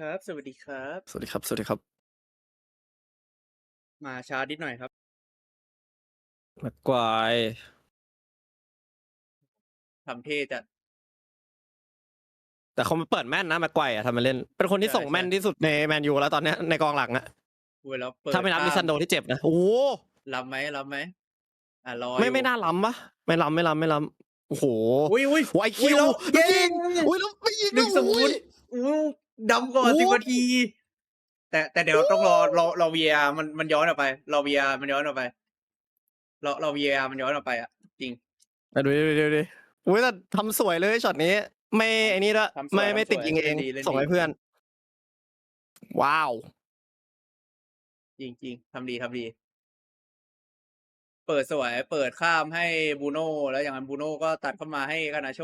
ครับ สวัสดีครับ สวัสดีครับ สวัสดีครับ มาช้านิดหน่อยครับ แม็กควายทำเท่จัด แต่เขามาเปิดแม่นนะแม็กควายอะทำมาเล่น เป็นคนที่ใช่ส่งแม่นใช่ที่สุดในแมนยูแล้วตอนเนี้ยในกองหลังอะเวลาเปิดถ้าไม่นับข้ลิซันโดที่เจ็บนะ โอ้โหรับไหมรับไหมอะรอไม่อยู่ไม่น่าล้ำปะไม่ล้ำไม่ล้ำไม่ล้ำโอ้โหอุ้ยอุ้ยหัวไออุ้คิยวแล้วแล้วเย้ยิงอุ้ยแล้วไม่ยิงหนึ่งศูอุ้นยย์อู้ ดำก่อนโอ้สิบนาที แต่แต่เดี๋ยวต้องรอรอรอวีอามันมันย้อนออกไป รอวีอามันย้อนออกไป รอรอวีอามันย้อนออกไปอะ จริงอะดูดิดูดิดูดิอุ้ยแต่ทำสวยเลยช็อตนี้ ไม่ไอ้นี่ละทำสวยไม่ไม่ทำสวยติดยิงเอง เล่นดีเล่นดี ส่งให้เพื่อน ว้าว จริงจริงทำดีทำดี เปิดสวย เปิดข้ามให้บูโน่แล้วอย่างนั้นบูโน่ก็ตัดเข้ามาให้กานาโช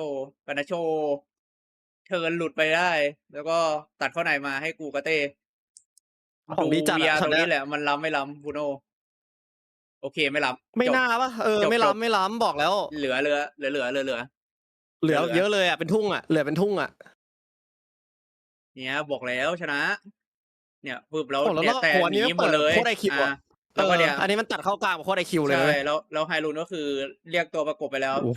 กานาโช เทิร์นหลุดไปได้ แล้วก็ตัดเข้าในมาให้กูกาเต้ของดีจัดอะเวียช็ตอรตงเนี้นี้ยแหละ มันล้ำไม่ล้ำบูโน่โอเคไม่ล้ำไม่จบน่าปะเออจบไม่จบล้ำไม่ล้ำบอกแล้วเหลือเหลือเหลือเหลือเหลือเหลือเหลือเหลือเยอะเลยอะเป็นทุ่งอะเหลือเป็นทุ่งอะเนี่ยบอกแล้วชนะ เนี่ยปึ๊บแล้วโอ้แล้วเนี่ยแต่หัวหนี้นีก็หมเปิดดเลยโคตร IQ อะแล้วก็เนี่ยอออันนี้มันตัดเข้ากลางโคตรไอคิวเลยใช่เว้ยแล้วแล้วไฮรูนก็คือเรียกตัวประกบไปแล้วโอ้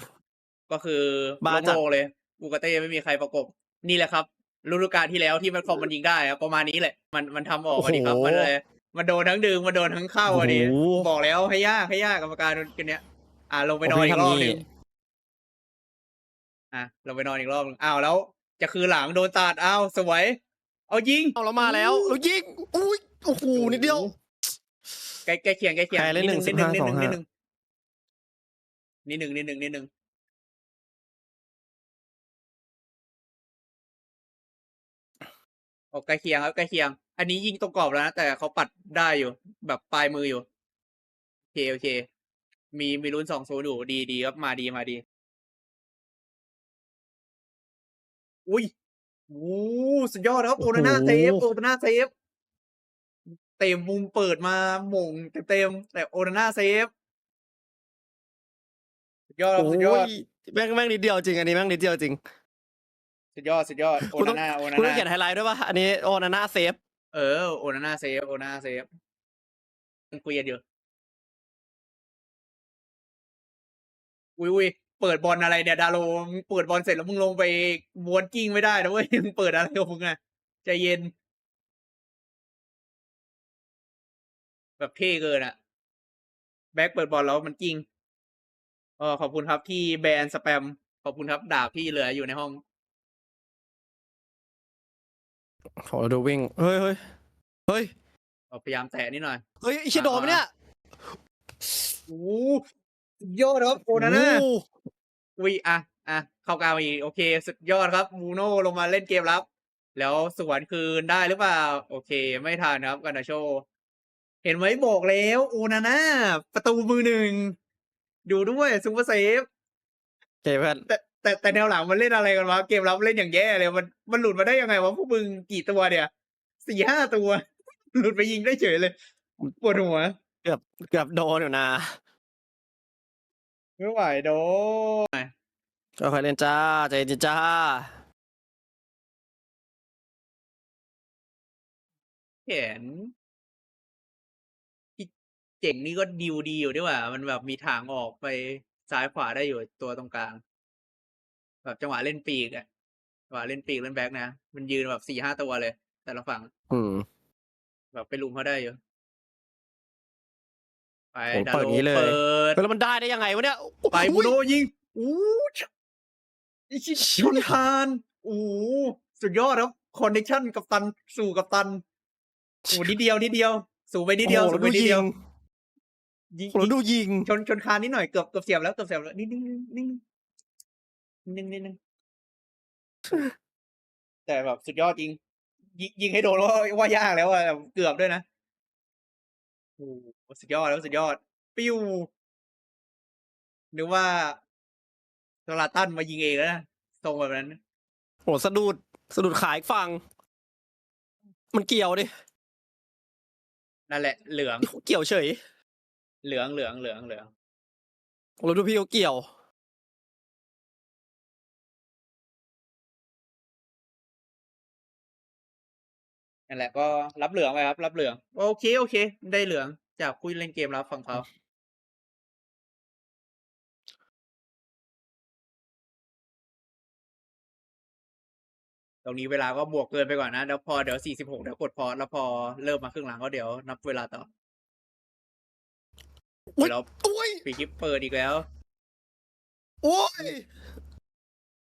ก็คือบาจัดโล่งๆเลยอูกาเต้ไม่มีใครประกบ นี่แหละครับฤดูกาลที่แล้วที่มันคอมมันยิงได้อะประมาณนี้แหละ มันมันทำออกมาดิครับมันเลยมันโดนทั้งดึงมันโดนทั้งเข้าอะดิโอ้โหบอกแล้วให้ยากให้ยากกรรมการกันเนี้ย อ่าลงไปนอนอีกรอบหนึงอะลงไปนอนอีกรอบหนึงอ้าวแล้ว จะคือหลังโดนตัดอ้าวสวย เอายิงเอาแล้วมาแล้วแล้วยิงอุ้ยโอ้โหนิดเดียวใกล้ใกล้เคียงใกล้เคียงใครเล่นนิดนึงนิดนึง1-15นิดนึงนิดนึงนิดนึงนิดนึงนิดนึง โอ้ใกล้เคียงครับใกล้เคียง อันนี้ยิงตรงกรอบแล้วนะแต่เขาปัดได้อยู่ แบบปลายมืออยู่โอเคโอเค มีมีลุ้นสองโซนอยู่ดีดีครับมาดีมาดี อุ้ยโอ้สุดยอดครับโอนาน่าเซฟโอนาน่าเซฟเต็มมุมเปิดมาหม่งเต็มๆแต่โอนาน่าเซฟสุดยอดครับโอ้สุดยอดยแม่งแม่งนิดเดียวจริงอันนี้แม่งนิดเดียวจริง สุดยอดสุดยอดโอคุณต้นาองน่าโอนาคุณต้องน่าเขียนไฮไลท์ด้วยป่ะ อันนี้โอนาน่าเซฟ เออโอนาน่าเซฟโอนาน่าเซฟคุยกันอยู่อุ้ยอุ้ยเปิดบอลอะไรเนี่ยดาโลมึงเปิดบอลเสร็จแล้วมึงลงไปม้วนกิ้งไม่ได้นะเว้ยมึงเปิดอะไรของมึงอะใจเย็น แบบเท่เกินอะแบ็คเปิดบอลแล้วมันกิ้ง เออขอบคุณครับที่แบนสแปม ขอบคุณครับดาบที่เหลืออยู่ในห้อง โหดูวิ่ง เฮ้ยเฮ้ยเฮ้ยพยายามแตะนิดหน่อย เฮ้ยไอิชิโดมเนี่ยโอ้สุดยอดครับโอนาน่าโอ้อุ้ยอะอะเข้ากลางมาอีกโอเคสุดยอดครับบูโน่ลงมาเล่นเกมรับ แล้วสวนคืนได้หรือเปล่า โอเค ไม่ทันครับกันนาโช เห็นไหมบอกแล้วโอนาน่าประตูมือหนึ่ง ดูด้วยซูเปอร์เซฟโอเคเพื่อนแต่ แต่แต่แนวหลังมันเล่นอะไรกันวะเกมรับเล่นอย่างแย่เลยมันมันหลุดมาได้ยังไงวะพวกมึงกี่ตัวเนี่ยสี่ห้าตัว หลุดไปยิงได้เฉยเลยปวดหัว เกือบเกือบโดนอยู่นะไม่ไหวโดก็ค่อยเล่นจ้าใจเย็นจ้าแขนที่เจ๋งนี่ก็ดิวดีอยู่ด้วยว่า มันแบบมีทางออกไปซ้ายขวาได้อยู่ตัวตรงกลาง แบบจังหวะเล่นปีกอะจังหวะเล่นปีกเล่นแบ็กนะ มันยืนแบบสี่ห้าตัวเลย แต่ละฝั่งอืมแบบไปลุมเขาได้อยู่ไปโอ้ดาเปิดโลงี้เลย เปิดแล้วมันได้ได้ยังไงวะเนี่ยไปอุ้ยบูโนยิงอู้ชอิชิชนคานอู้สุดยอดครับคอนเนคชั่นกับตันสู่กับตันโอ้นิดเดียวนิดเดียว สู่ไปนิดเดียวโอ้โหสู่แล้วไปดูนิดยิเดียวงยิงโอ้โหแล้วดูยิงชนชนคานนิดหน่อยเกือบเกือบเสียบแล้วเกือบเสียบแล้วนิดนึงนิดนึง นิดนึงนิดนึง แต่แบบสุดยอดจริง ยิงยิงให้โดนว่าว่ายากแล้วอะเกือบด้วยนะโอ้โหสุดยอดแล้วสุดยอด ปิ้วนึกว่าโซลาตันมายิงเองแล้วนะทรงแบบนั้น โหสะดุดสะดุดขาอีกฝั่งมันเกี่ยวดินั่นแหละ เหลือง เกี่ยวเฉย เหลืองเหลืองเหลืองเหลือง เราดูพี่เขาเกี่ยว นั่นแหละก็รับเหลืองไปครับ รับเหลือง โอเคโอเค ได้เหลืองจากผู้เล่นเกมรับฝั่งเขาตรงนี้เวลาก็บวกเกินไปก่อนนะแล้วพอเดี๋ยว46เดี๋ยวกดพอสแล้วพอเริ่มมาครึ่งหลังก็เดี๋ยวนับเวลาต่ออุ๊ย แล้วอุ้ยปีคลิปเปิดอีกแล้ว โอ้ย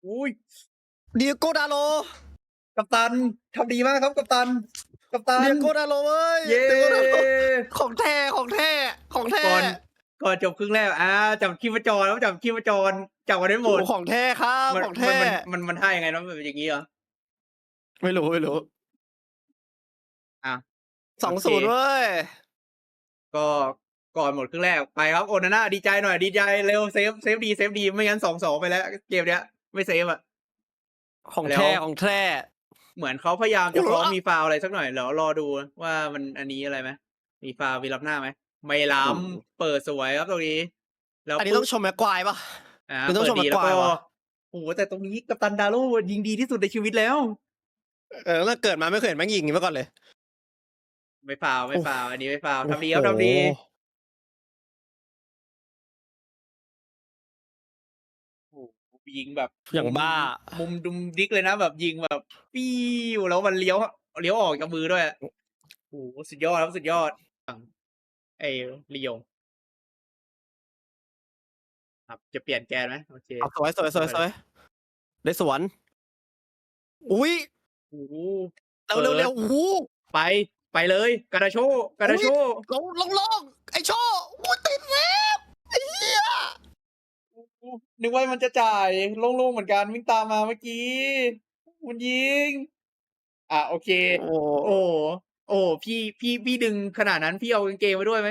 อุ้ย เดียโกดาโล กัปตันทำดีมากครับกัปตัน กัปตันเดียโกดาโลเว้ยเย้เดียโกดาโลของแท้ของแท้ของแท้ก่อนก่อนจบครึ่งแรกอ่าจับคีมจรแล้วจับคีมจรจับกันได้หมดโอ้ของแท้ครับมันของมันแท้มันมันมันท่ายังไงเนาะมันเป็นอย่างนี้เหรอไม่รู้ไม่รู้อะสองโอเคศูนย์เว้ยก็ก่อนหมดครึ่งแรกไปครับโอนาน่าดีใจหน่อยดีใจเร็วเซฟเซฟดีเซฟดีไม่งั้นสองสองไปแล้ว เกมเนี้ย ไม่เซฟอะของแล้วแท้ของแท้ เหมือนเขาพยายามจะโอ้โหฟ้องมีฟาวล์อะไรสักหน่อยแล้วรอดูว่ามันอันนี้อะไรไหมมีฟาวล์มีรับหน้าไหมไม่ล้ำเปิดสวยครับตรงนี้แล้วอันนี้ต้องชมแม็กควายป่ะอ่ามันต้องเปิดชมดีแล้วแม็กก็ควายวะโอ้โหแต่ตรงนี้กัปตันดาโลยิงดีที่สุดในชีวิตแล้ว เออแล้วเกิดมาไม่เคยเห็นแม่งยิงอย่างนี้มาก่อนเลย ไม่ฟาวล์ไม่ฟาวล์อันนี้ไม่ฟาวล์ทำดีคโอ้รับโหทำดี ยิงแบบอย่างบ้า มุมดุมดิกเลยนะแบบยิงแบบปิ้วแล้วมันเลี้ยวเลี้ยวออกจากมือด้วยโอ้โหสุดยอดครับสุดยอดฝั่งไอ้ลีโยงครับจะเปลี่ยนแกนไหมโอเคเอาสวยสวยสวยสวยได้สวนอุ้ยโอ้โหเร็วเร็วเร็วโอ้โหไปไปเลยกาดาโชกาดาโชลงลงลงไอโชว์โอ้ติดแล้วไอ้เหี้ย นึกว่ามันจะจ่ายโล่งๆเหมือนกันวิ่งตามมาเมื่อกี้ มันยิง อะโอเค โอ้โอ้โอ้พี่พี่พี่ดึงขนาดนั้นพี่เอากางเกงมาด้วยไหม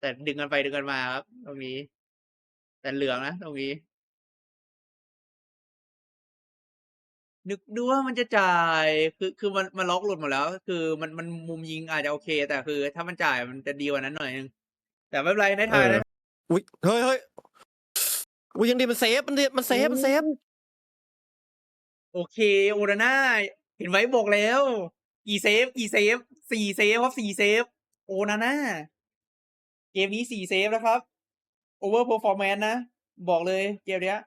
แต่ดึงกันไปดึงกันมาครับ ตรงนี้ แต่เหลืองนะตรงนี้ นึกดูว่ามันจะจ่าย คือคือมันมันล็อกหลุดหมดแล้ว คือมันมันมุมยิงอาจจะโอเค แต่คือ ถ้ามันจ่ายมันจะดีกว่านั้นหน่อยนึงแต่ไม่เป็นไรได้ทายได้ อุ้ยเฮ้ยเฮ้ยอุ้ยยังดีมันเซฟมันดีมันเซฟมันเซฟโอเคโอนาน่าเห็นไหมบอกแล้ว กี่เซฟกี่เซฟสี่เซฟครับสี่เซฟ โอนาน่าเกมนี้สี่เซฟแล้วครับโอเวอร์เพอร์ฟอร์แมนนะ บอกเลยเกมเนี้ย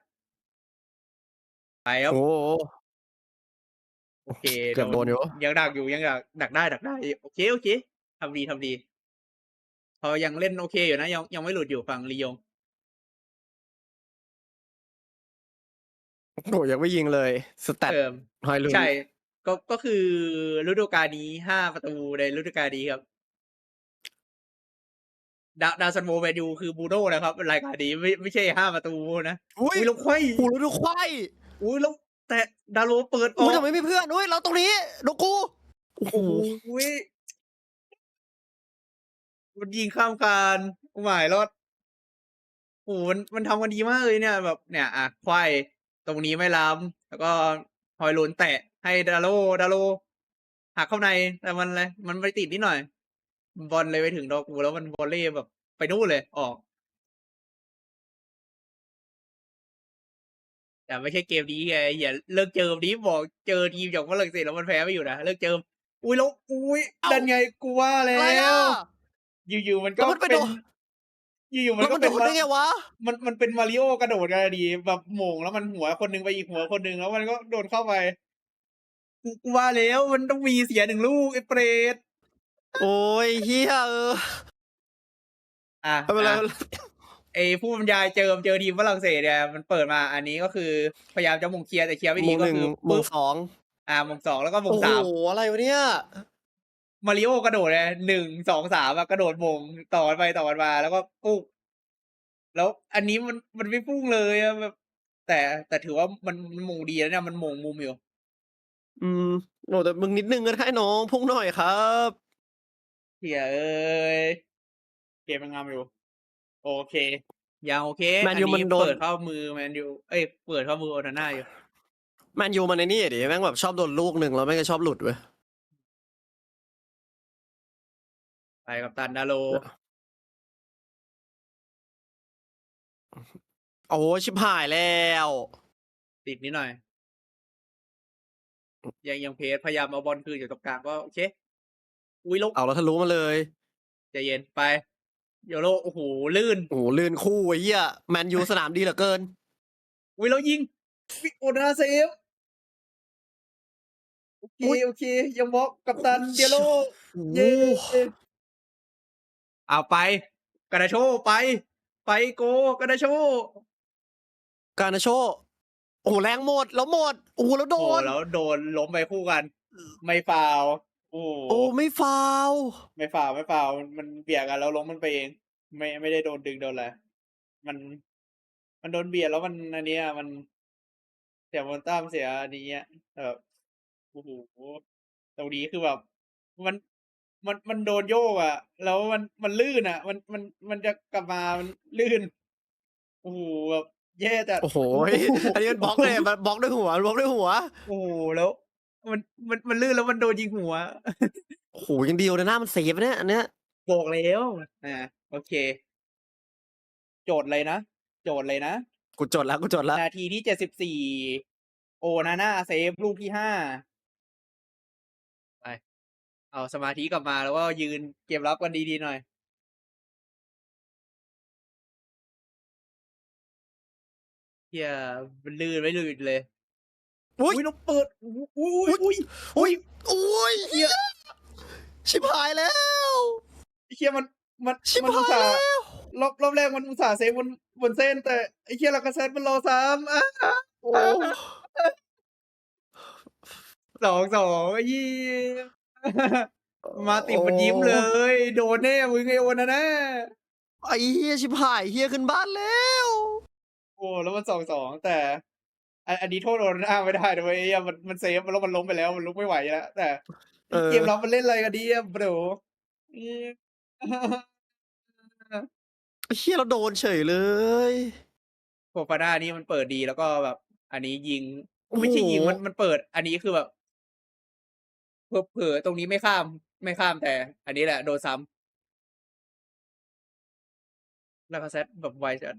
ไปครับโอ้โหโอเคเกือบโดนอยู่ยังดักอยู่ยังดักดักได้ดักได้ โอเคโอเคทำดีทำดี เขายังเล่นโอเคอยู่นะ ยังยังไม่หลุดอยู่ฝั่งลียง โอ้ยังไม่ยิงเลย สแตทเติมหอยลืมใช่ ก็ก็คือฤดูกาลนี้ห้าประตูในฤดูกาลนี้ครับ ดาวดาวซันโวแมนยูคือบูโน่นะครับ รายการนี้ไม่ไม่ใช่ห้าประตูนะอุ้ยอุ้ยแล้วไขว้กูรู้ดูควายอุ้ยแล้วแต่ดาโลเปิดออุ้อยกทำไมไม่เพื่อนอุ้ยเราตรงนี้ดูกูโอ้โหโอ้ย มันยิงข้ามคานโอ้หมายรอดโอ้โหมันมันทำกันดีมากเลยเนี่ย แบบเนี่ย อะควายตรงนี้ไม่ล้ำแล้วก็ฮอยลุนแตะ ให้ดาโลดาโลหักเข้าในแต่มันอะไรมันไปติดนิดหน่อย บอลเลยไปถึงดอกกูแล้วมันวอลเล่แบบ ไปนู่นเลย ออก แต่ไม่ใช่เกมนี้ไงอย่าเลิกเจิมนี้บอกเจอทีมจากฝรั่งเศสแล้วมันแพ้ไม่อยู่นะเลิกเจิมอุ้ยแล้วอุ้ยดันไงกูว่าแล้อะไรว อะ อยู่ๆมันก็แล้วมันไปเป็นโดนอยู่ๆมัแล้นวก็มันโดเป็นนได้ไงวะ มันมันเป็นมาริโอกระโดดกันดีแบบโหม่งแล้วมันหัวคนหนึงไปอีกหัวคนหนึงแล้วมันก็โดนเข้าไปกูกูว่าแล้วมันต้องมีเสียหนึ่งลูกไอ้เปรตโอ้ยเฮียเอออะไม่เป็นไรอะไอ้ผู้บรรยายเจิมเจอทีมฝรั่งเศสเนี่ยมันเปิดมาอันนี้ก็คือพยายามจะมงเคลียร์แต่เคลียร์ไม่มดีงก็หนึ่งคือมงปุ๊บสองอ่ามงสองแล้วก็มโอ้งโหสามอะไรวะเนี่ย มาริโอกระโดดเลยหนึ่งสองสามอะกระโดดมงต่อกันไปต่อกันมา แล้วก็ปุ๊บแล้วอันนี้มันมันไม่พุ่งเลยอะแบบแต่แต่ถือว่ามันมันมงดีแล้วเนี่ยมันมงมุมอยู่ อืมโอ้แต่มึงนิดนึงก็ได้น้องพุ่งหน่อยครับเฮียเอ้ยเกมมันงามอยู่ โอเคยังโอเคแมนยูมันโดน เปิดเข้ามือแมนยูเอ้ยเปิดเข้ามือโอนาน่าอยู่ แมนยูมันในนี่ดิแม่งแบบชอบโดนลูกหนึ่งแล้วแม่งก็ชอบหลุดเว้ย ไปกับตันดาโล โอ้ชิบหายแล้ว ติดนิดหน่อย ยังยังเพสพยายามเอาบอลคืนอยู่ตรงกลางก็โอเค อุ้ยลกเอาแล้วทะลุมาเลยใจเย็นไปโยโรโอ้โหลื่น โอ้โหลื่นคู่ไอ้เหี้ยแมนยูสนามดีเหลือเกิน อุ้ยแล้วยิงวิโอนาเซฟโอเคอุ๊ยโอเค ยังบล็อกกับตันเดียโลโอ้โหเย้ เอาไปกระโชไป ไปโกกระโชการนาโชโอ้โหแรงหมดแล้วหมดโอ้โหแล้วโดโอ้น แล้วโดนล้มไปคู่กัน ไม่ฟาวล์โอ้โอ้ไม่ฟาวไม่ฟาวล์ไม่ฟาวล์มันมันเบียดกันแล้วล้มมันไปเอง ไม่ไม่ได้โดนดึงโดนอะไรมัน มันโดนเบียดแล้วมันอันเนี้ยมันเสียโมนตัมเสียอันนี้อะแบบโอ้โหตรงนี้คือแบบ มัน มันมันโดนโยกอะ แล้วมันมันลื่นอะ มันมันมันจะกลับมามันลื่นโอ้โหแบบแย่จัดโอ้โหอันนี้มันบล็อกเลยมันบล็อกด้วยหัวมันบล็อกด้วยหัว โอ้โหแล้ว มันมันมันลื่นแล้วมันโดนยิงหัวโอ้โหยังเดียวนะหน้ามันเซฟเนี่ยอันเนี้ยบอกแล้วอ่าโอเค โจทย์เลยนะ โจทย์เลยนะกูจดแล้วกูจดแล้วนาทีที่เจ็ดสิบสี่โอนาน่าเซฟลูกที่ห้าไป เอาสมาธิกลับมาแล้วก็ยืนเกมรับกันดีๆหน่อย เฮียมันลื่นไม่ลื่นเลย อุ้ยอุ้ยน้องเปิดอุ้ยอุ้ยอุ้ยอุ้ยอุ้ยเฮียชิบหายแล้วไอ้เฮียมันมันชิบมันอุหาตยส่าห์แล้วรอบรอบแรกมันอุตส่าห์เซฟบนบนเส้น แต่ไอ้เฮียลากาเซตมันรอซ้ำอะโอ้สองสองไอ้เฮีย มาติดมันยิ้มเลย โดนแน่มึงไอ้โอนะนะไอ้เฮียชิบหายเฮียขึ้นบ้านแล้ว โอ้แล้วมันสองสองแต่ อันอันนี้โทษโดนอ้างไม่ได้นะเว้ยไอ้เหี้ยมันมันเซฟแล้วมันล้มไปแล้วมันลุกไม่ไหวแล้วแต่เออเกมเรามันเล่นอะไรกันดีอะบรเหี้ยไอ้เฮียเราโดนเฉยเลยโฟฟาน่านี่มันเปิดดีแล้วก็แบบ อันนี้ยิงโอ้โหไม่ใช่ยิงมันมันเปิด อันนี้คือแบบ เผลอๆตรงนี้ไม่ข้ามไม่ข้ามแต่ อันนี้แหละโดนซ้ำแล้วก็เซตแบบไวจัด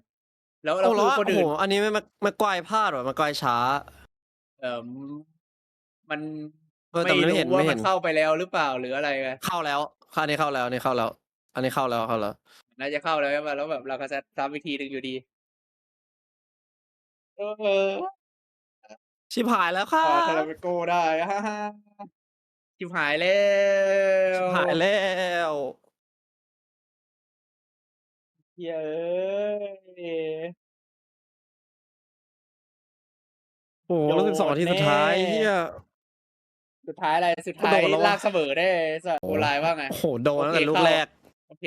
แล้วแล้วโอ้คืแล้วอคนโอ้โหอื่นอันนี้ไม่มามาไกวพลาดหรอมาไกวช้า เอ่อมันเออแต่มันไม่เห็นรู้ว่าไม่เห็มันนเข้าไปแล้วหรือเปล่าหรืออะไรไงเข้าแล้วอันนี้เข้าแล้วอันนี้เข้าแล้ว อันนี้เข้าแล้วเข้าแล้ว น่าจะเข้าแล้วใช่ปะแล้วแบบลากาเซตซ้ำอีกทีหนึ่งอยู่ดี เออชิบหายแล้วค่ะ พอทาราเบโกได้ฮ่าฮ่า ชิบหายแล้วชิบหายแล้วเย้ย โอ้โหแล้วสิบสองนาทีสุดท้ายเฮีย สุดท้ายอะไร สุดท้ายโดนแล้ววะ ลากเสมอได้สัตว์โอไลน์ว่าไง โอ้โหโดนตั้งแต่โอเค ลูกเข้าแรกโอเค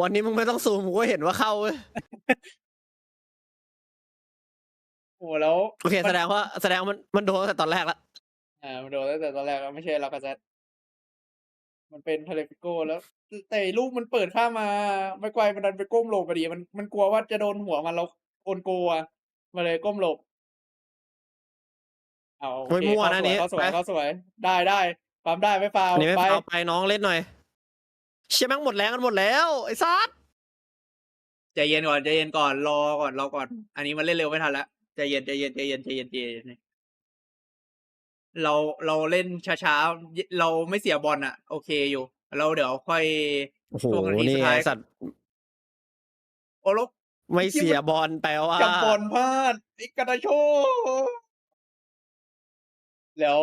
วันนี้มึงไม่ต้องซูมกูก็เห็นว่าเข้าเว้ยโอ้แล้ว โอเคมันแสดงว่าแสดงว่ามันมันโดนตั้งแต่ตอนแรกละ อ่ามันโดนตั้งแต่ตอนแรกแล้ว ไม่ใช่ลากาเซตมันเป็นทาเลฟิโกแล้วแต่ลูกมันเปิดข้ามมาไม่ไกวมันดันไปก้มหลบพอดีมัน มันกลัวว่าจะโดนหัวมัน แล้วโอนโกอะมาเลยก้มหลบเอาโอไม่เคมั่วเข้านะสวย นี้ เข้าสวยไปเข้าสวย ได้ได้ปั๊มได้ ไม่ฟาวอันนี้ไม่ไป ฟาวไปน้องเล่นหน่อย เชี่ยแม่งหมดแรงกันหมดแล้ว ไอ้ซัดใจเย็นก่อน ใจเย็นก่อน รอก่อน รอก่อน อันนี้มันเล่นเร็วไม่ทันละใจเย็น ใจเย็น ใจเย็น ใจเย็น ใจเย็น เราเราเล่นช้าๆ เราไม่เสียบอลอะโอเคอยู่ เราเดี๋ยวค่อยโอ้โหช่วงนาทีสุนี่ดไงท้ายสัตว์โอ้ลบไม่เสียบอลแปลว่าจับบอลพลาดไอ้กาตาโช แล้ว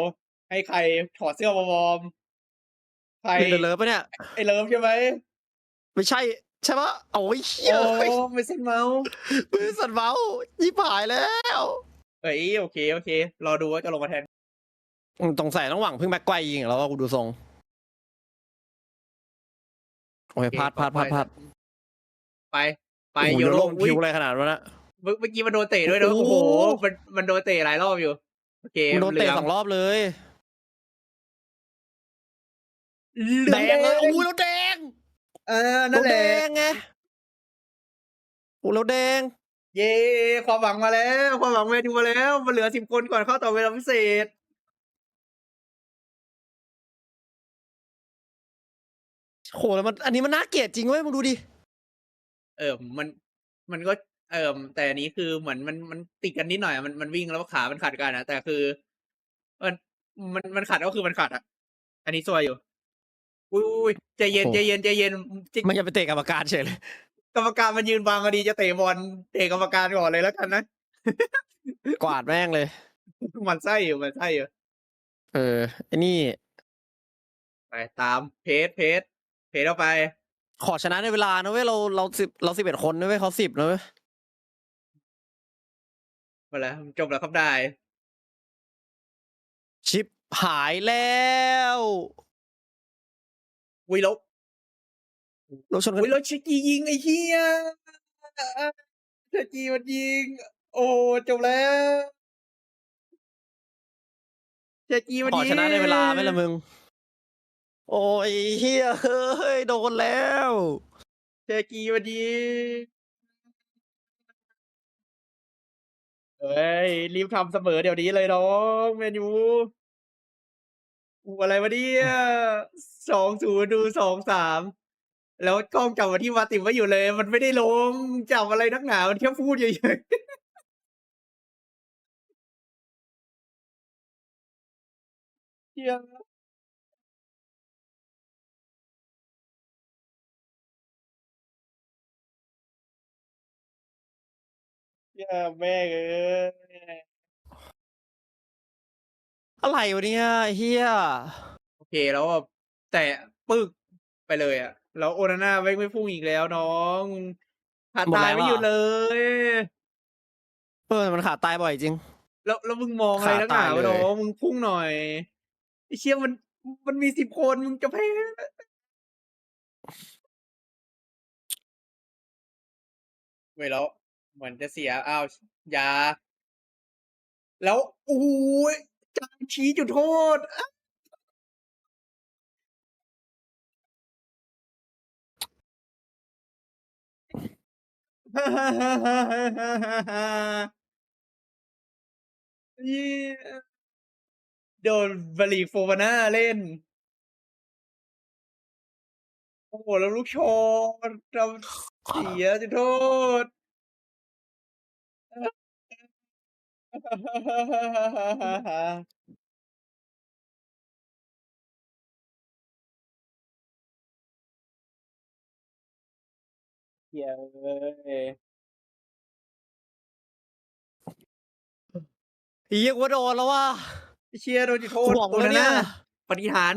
ให้ใครถอดเสื้อมาวอร์มใครเป็นเลิฟปะเนี่ยไอ้เลิฟใช่ไหมไม่ใช่ใช่ปะโอ้ยเชี่ยโอ้เฮ้ยไม่เส้นเมาส์มือสั่นเมายี่ผายแล้วเอ้ยโอเค โอเค รอดูว่าจะลงมาแทน อืมตรงใส่ต้องหวังพึ่งแม็กไกวยิงแล้วว่ากูดูทรง โอ้ยพลาดพลาดพลาดพลาดไปไปโอ้โหโยโยโรโร่อุ๊ยพิวอะไรขนาดนั้นนะ เมื่อเมื่อกี้มันโดนเตะด้วยนะโอ้โอ้โห โหมันมันโดนเตะหลายรอบอยู่โอเคมันโดนเตะหลืสองรอบเลยเหลืแดองเลยแดโอ้งยแล้วแดงเออแล้นั่วนแหแดละงไงโอ้แล้วแดง เย้ความหวังมาแล้ว ความหวังแมนยูมาแล้ว มันเหลือสิบคนก่อนเข้าต่อเวลาพิเศษ โหแล้วมันอันนี้มันน่าเกลียดจริงเว้ยมึงดูดิเออมันมันก็เออแต่อันนี้คือเหมือนมันมันติดกันนิดหน่อยอะมันมันวิ่งแล้วขามันขัดกันนะแต่คือมันมันมันขัดก็คือมันขัดอะ อันนี้ซวยอยู่อุ้ยอุ้ยใจเย็นโอ้ใจเย็นใจเย็นจิมันจะไปเตะกรรมการเฉยเลยกรรมการมันยืนบังพอดีจะเตะบอลเตะกรรมการก่อนเลยแล้วกันนะ กวาดแม่งเลย มันไส้อยู่มันไส้อยู่เออไอ้นี่ไปตามเพจเพจ เพจเข้าไป ขอชนะในเวลานะเว้ยเราเราสิบเราสิบเอ็ดคนนะเว้ยเขาสิบนะเว้ยมาแล้วจบแล้วครับได้ชิปหายแล้ววิลบเราชนกันวิลบชิกียิงไอ้เหี้ยชิกีมันยิง โอ้จบแล้วชิกีมันขอยิง ชนะในเวลาไหมล่ะมึง โอ้ยเฮียเฮ้ย โดนแล้วชิกีมันยิงเฮ้ย รีบทำเสมอเดี๋ยวนี้เลยน้องแมนูอูอะไรวะเนี่ยสองศูนย์ดูสองสามแล้วกล้องจับมาที่มาติมไว้อยู่เลย มันไม่ได้ลงจับอะไรนักหนามันแค่พูดเฉยๆเหี้ย เหี้ยแม่งเอ้ยอะไรวะเนี่ยไอ้เฮียโอเคแล้วแบบแต่ปึกไปเลยอะแล้วโอนาน่าไม่ไม่พุ่งอีกแล้วน้องขาตายไม่หยุดเลย เออมันขาดตายบ่อยจริง แล้วแล้วมึงมองอะไรขานักหนาวะตายเลยน้องมึงพุ่งหน่อยไอ้เชี่ยมันมันมีสิบคนมึงจะแพ้เว้ยแล้ว เหมือนจะเสียอ้าวยา แล้วโอ้ยจานชี้จุดโทษฮ่าฮ่าฮ่าฮ่าฮ่าฮ่าโดนบริโฟวาน่าเล่น โอ้โหแล้วลูกชนทำเสียจุดโทษ เหี้ยเอ้ย เฮียกูว่าโดนแล้วว่ะไอ้เชียโดนจุดโทษกูบอกโอแล้วนาเนี่น่าย ปฏิหาร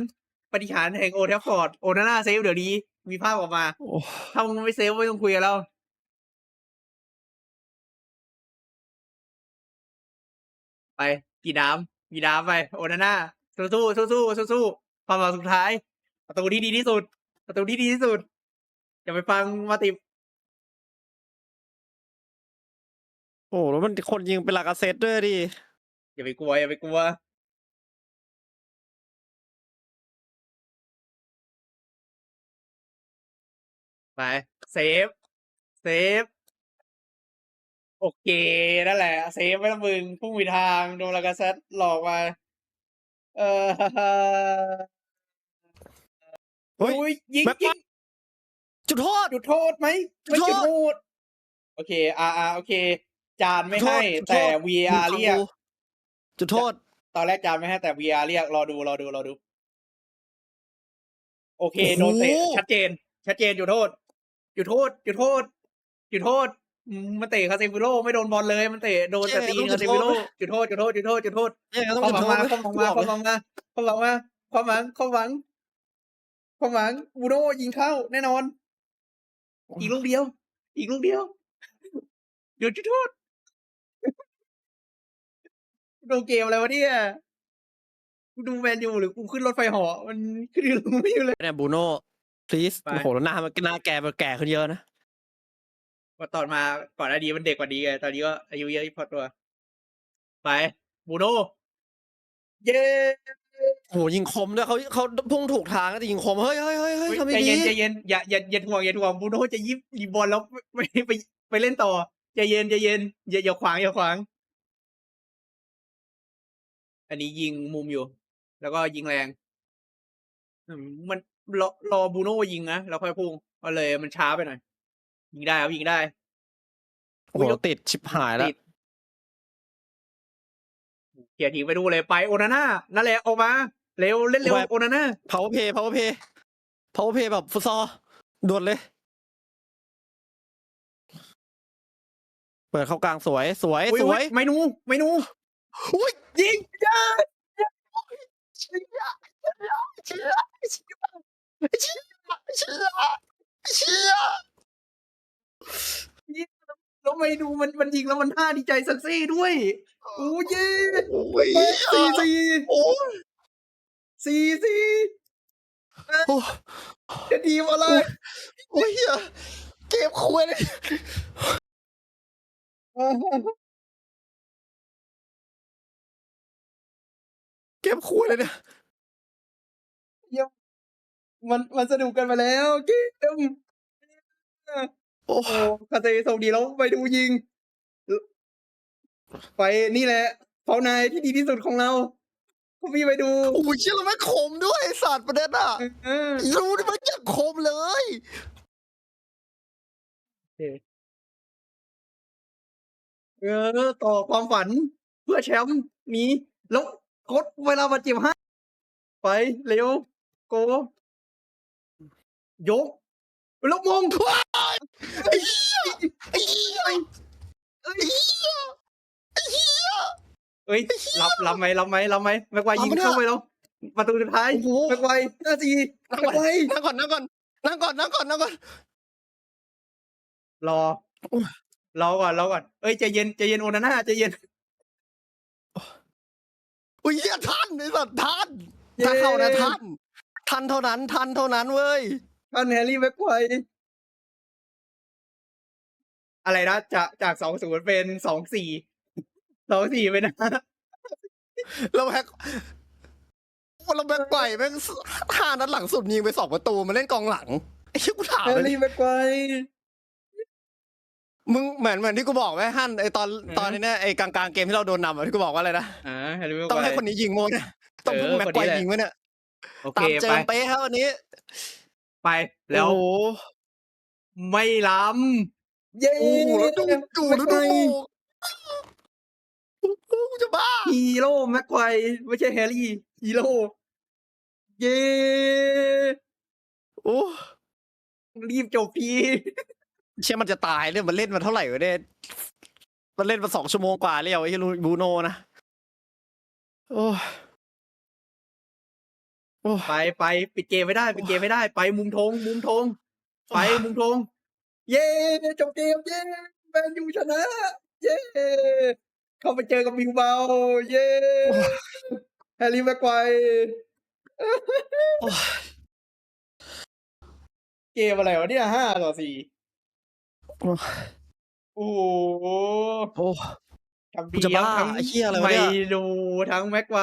ปฏิหารแห่งโอเทฟฟอร์ดโอนาน่าเซฟเดี๋ยวนี้ มีภาพออกมาโอ้ถ้ามึงไม่เซฟไม่ต้องคุยกันแล้ว ไปกี่น้ำกี่น้ำไป โอนาน่าสู้สู้สู้สู้สู้สู้ๆความหวังสุดท้าย ประตูที่ดีที่สุด ประตูที่ดีที่สุดอย่าไปฟังมาติบโหแล้วมันคนยิงเป็นลากาเซตด้วยดิอย่าไปกลัวอย่าไปกลัวไปเซฟเซฟ โอเค นั่นแหละ เซฟไม่ต้องมึงพุ่งผิดทางโดนลากาเซตหลอกมา เออเฮ้ย อุ้ยยิงแบ็คยิงจุดโทษ จุดโทษไหมจุดไม่โทษจุดโทษ โอเค อ่าอ่าโอเค จานไม่จุดโทษให้ จุดโทษ แต่ VR มึงฟังเรียกกูจุดโทษ ตอนแรกจานไม่ให้แต่ VR เรียก รอดู รอดู รอดู โอเคโอ้โหโดนเตะชัดเจน ชัดเจนจุดโทษจุดโทษจุดโทษจุดโทษ อืม มันเตะคาเซมิโร่ไม่โดนบอลเลย มันเตะโดนแต่ตีนคาเซมิโร่จุดโทษจุดโทษจุดโทษจุดโทษเนี่ยก็ต้องความจุหดวังโทษมาเว้ยความหวังมาความหวังมาความหวังมาความหวังความหวังความหวังบูโดยิงเข้าแน่นอน อีกลูกเดียว อีกลูกเดียวเดี๋ยวจุดโทษดูเกมอะไรวะเนี่ยกูดูแมนยูหรือกูขึ้นรถไฟเหาะมันขึ้นลงไม่อยู่เลยเนี่ยบูโน่ please ไปโอ้โหแล้วหน้ามันหน้าแกมันแก่ขึ้นเยอะนะ ว่าตอนมาก่อนหน้านี้มันเด็กกว่านี้ไงตอนนี้ก็อายุเยอะพอตัว ไปบูโน่เย้โอ้โหยิงคมด้วยเขาเขาพุ่งถูกทางนะแต่ยิงคมเฮ้ยเฮ้ยเฮ้ยเฮ้ยทำไม่ใจดีเย็นใจเย็นอย่าอย่าอย่าถ่วงอย่าถ่วงบูโน่จะยิบยิงบอลแล้วไปไปไปไปเล่นต่อใจเย็นใจเย็นอย่าอย่าขวางอย่าขวาง อันนี้ยิงมุมอยู่ แล้วก็ยิงแรงอืมมันรอรอบูโน่ยิงนะแล้วค่อยพุ่งก็เลยมันช้าไปหน่อย ยิงได้ครับยิงได้โอ้โหติดชิบหายแล้วติดลียร์ทิ้งไปดูเลยไปโอนาน่านั่นแหละออกมา เร็วเล่นเร็วไว้โอนาน่า power play power play power play แบบฟุตซอลด่วนเลย เปิดเข้ากลางสวยสวยอุ๊สวยอุ๊ไม่นูไม่นูอุ้ยยิงยาเชี่ยเชี่ยเชี่ยเชี่ยเชี่ยเชี่ย แล้วไม่ดูมันมันยิงแล้วมันท่าดีใจสักซี่ด้วยโอ้เย่โอ้ยสี่สี่โอ้ยสี่สี่โอ้ยจะดีมาเลยโอ้ยเหี้ยเก็บคุยเลยเก็บคุยเลยเนี่ยมันมันสนุกกันมาแล้วเกม โอ้โอ้คาเซส่งดีแล้วไปดูยิง ไปนี่แหละเผานายที่ดีที่สุดของเราก็มีไปดูโหเชี่ยเราไม่คมด้วยไอ้สัตว์ประเด็นอะเออรู้นี่มันยังคมเลยเออต่อความฝันเพื่อแชมป์นี้แล้วกดเวลาบาดเจ็บให้ไปเร็วโกยกแล้วมง ไอ้เหี้ยไอ้เหี้ยไอ้เหี้ยไอ้เหี้ย เอ้ยรับรับไหมรับไหมรับไหมแม็กไวยิงเข้าไปแล้วประตูสุดท้ายโอ้โหแม็กไวห้าสี่นั่แม็ก่กไวนั่งก่อนนั่งก่อนนั่งก่อนนั่งก่อนนั่งก่อน รอโอ้ย รอก่อนรอก่อนเอ้ยใจเย็นใจเย็นโอนาน่าใจเย็นอุ้ยเหี้ยทันไอ้สัตว์ทันถ้าเข้านะทันทันเท่านั้นทันเท่านั้นเว้ย ท่านแฮร์รี่แม็กไว อะไรนะจากจากสองศูนย์เป็นสองสี่สองสี่ไปนะเราแฮกเราแบกไก่แม่งห้านัดหลังสุดยิงไปสองประตูมาเล่นกองหลังไอ้เหี้ยกูถามแฮเลร์ยรี่แม็กไวมึงเหมือนเหมือนที่กูบอกไหมฮั่นไอตอนอืมตอนนี้เนี่ยไอกลางๆเกมที่เราโดนนำอะที่กูบอกว่าอะไรนะอ่าแฮร์รี่แม็กต้องไวให้คนนี้ยิงโมเนี่ยต้องเออพึ่งแม็กคนไกนี้วแหละ ยิงไว้เนี่ยโอเคตามเจไปมเป๊ะครับวันนี้ไป แล้วโอ้โหไม่ล้ำ เย้โอ้โหแล้วดูดูดูดูโอ้โหกูจะบ้าฮีโร่แม็กไวไม่ใช่แฮร์รี่ฮีโร่เย้โอ้รีบจบพีเชื่อมันจะตายเนี่ยมันเล่นมาเท่าไหร่วะเนี่ยมันเล่นมาสองชั่วโมงกว่าแล้วไอ้ลูบูโนนะโอ้โอ้ไปไปปิดเกมไม่ได้ปิดเกมไม่ได้ ไปมุมธงมุมธงไปมุมธง เย้จบเกมเย้แมนยูชนะ เย้เข้าไปเจอกับบิวเบาเย้แฮร์รี่แม็กไกวโอ้เกมอะไรวะเนี่ยห้าต่อสี่โอ้โอ้โหโอ้ ทำกูดีจะบ้าทั้งไอ้เหี้ยอะไรวะไม่เนี่ยดูทั้งแม็กไว